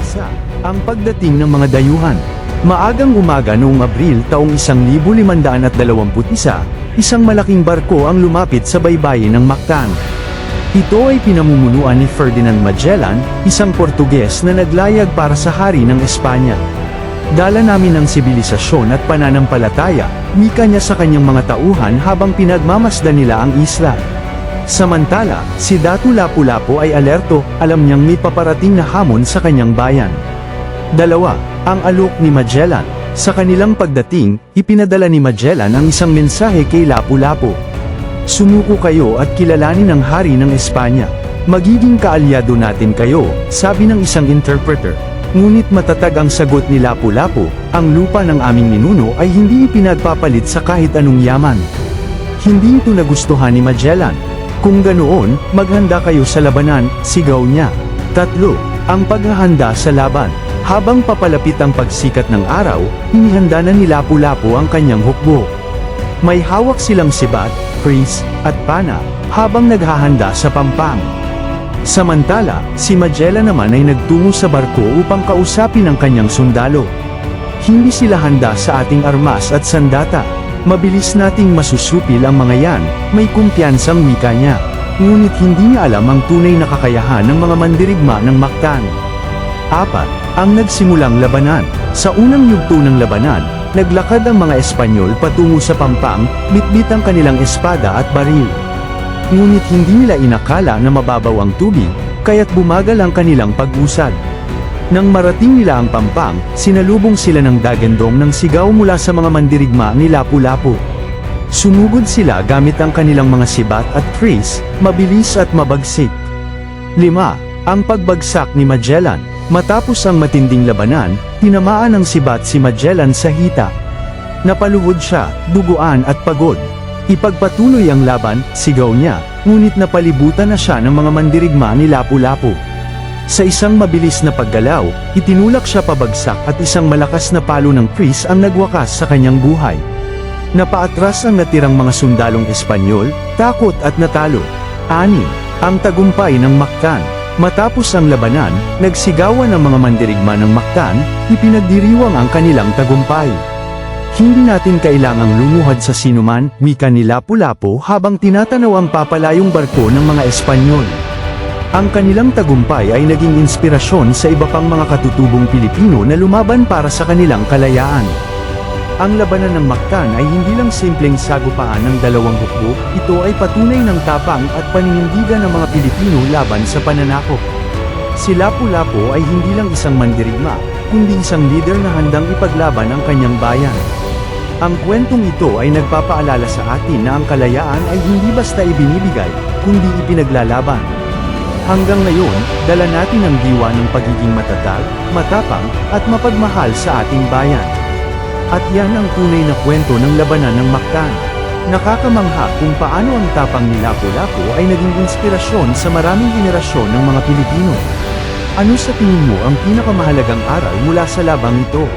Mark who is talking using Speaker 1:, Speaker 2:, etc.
Speaker 1: Isa, ang pagdating ng mga dayuhan. Maagang umaga noong Abril taong 1521, isang malaking barko ang lumapit sa baybayin ng Mactan. Ito ay pinamumunuan ni Ferdinand Magellan, isang Portuges na naglayag para sa hari ng Espanya. Dala namin ng sibilisasyon at pananampalataya, mika niya sa kanyang mga tauhan habang pinagmamasdan nila ang isla. Samantala, si Datu Lapu-Lapu ay alerto, alam niyang may paparating na hamon sa kanyang bayan. Dalawa, ang alok ni Magellan. Sa kanilang pagdating, ipinadala ni Magellan ang isang mensahe kay Lapu-Lapu. Sumuko kayo at kilalanin ang hari ng Espanya. Magiging kaalyado natin kayo, sabi ng isang interpreter. Ngunit matatag ang sagot ni Lapu-Lapu, ang lupa ng aming ninuno ay hindi ipinagpapalit sa kahit anong yaman. Hindi ito nagustuhan ni Magellan. Kung ganoon, maghanda kayo sa labanan, sigaw niya. Tatlo, ang paghahanda sa laban. Habang papalapit ang pagsikat ng araw, inihanda na ni Lapu-Lapu ang kanyang hukbo. May hawak silang sibat, Chris, at pana, habang naghahanda sa pampang. Samantala, si Magellan naman ay nagtungo sa barko upang kausapin ang kanyang sundalo. Hindi sila handa sa ating armas at sandata. Mabilis nating masusupil ang mga yan, may kumpiyansang wika niya. Ngunit hindi niya alam ang tunay na kakayahan ng mga mandirigma ng Mactan. Apat, ang nagsimulang labanan. Sa unang yugto ng labanan, naglakad ang mga Espanyol patungo sa Pampang, bitbit ang kanilang espada at baril. Ngunit hindi nila inakala na mababaw ang tubig, kaya't bumagal ang kanilang pag-usad. Nang marating nila ang Pampang, sinalubong sila ng Dagendong ng sigaw mula sa mga mandirigma ni Lapu-Lapu. Sumugod sila gamit ang kanilang mga sibat at tris, mabilis at mabagsik. 5. Ang pagbagsak ni Magellan. Matapos ang matinding labanan, tinamaan ng sibat si Magellan sa hita. Napaluhod siya, duguan at pagod. Ipagpatuloy ang laban, sigaw niya, ngunit napalibutan na siya ng mga mandirigma ni Lapu-Lapu. Sa isang mabilis na paggalaw, itinulak siya pabagsak at isang malakas na palo ng Chris ang nagwakas sa kanyang buhay. Napaatras ang natirang mga sundalong Espanyol, takot at natalo. Anim, ang tagumpay ng Mactan. Matapos ang labanan, nagsigawan ang mga mandirigma ng Mactan, ipinagdiriwang ang kanilang tagumpay. Hindi natin kailangang lumuhad sa sinuman, wika ni Lapu-Lapu habang tinatanaw ang papalayong barko ng mga Espanyol. Ang kanilang tagumpay ay naging inspirasyon sa iba pang mga katutubong Pilipino na lumaban para sa kanilang kalayaan. Ang labanan ng Mactan ay hindi lang simpleng sagupaan ng dalawang hukbo, ito ay patunay ng tapang at paninindigan ng mga Pilipino laban sa pananakop. Si Lapu-Lapu ay hindi lang isang mandirigma, kundi isang leader na handang ipaglaban ang kanyang bayan. Ang kwentong ito ay nagpapaalala sa atin na ang kalayaan ay hindi basta ibinibigay, kundi ipinaglalaban. Hanggang ngayon, dala natin ang diwa ng pagiging matatag, matapang, at mapagmahal sa ating bayan. At yan ang tunay na kwento ng labanan ng Mactan. Nakakamangha kung paano ang tapang ni Lapu-Lapu ay naging inspirasyon sa maraming henerasyon ng mga Pilipino. Ano sa tingin mo ang pinakamahalagang aral mula sa labang ito?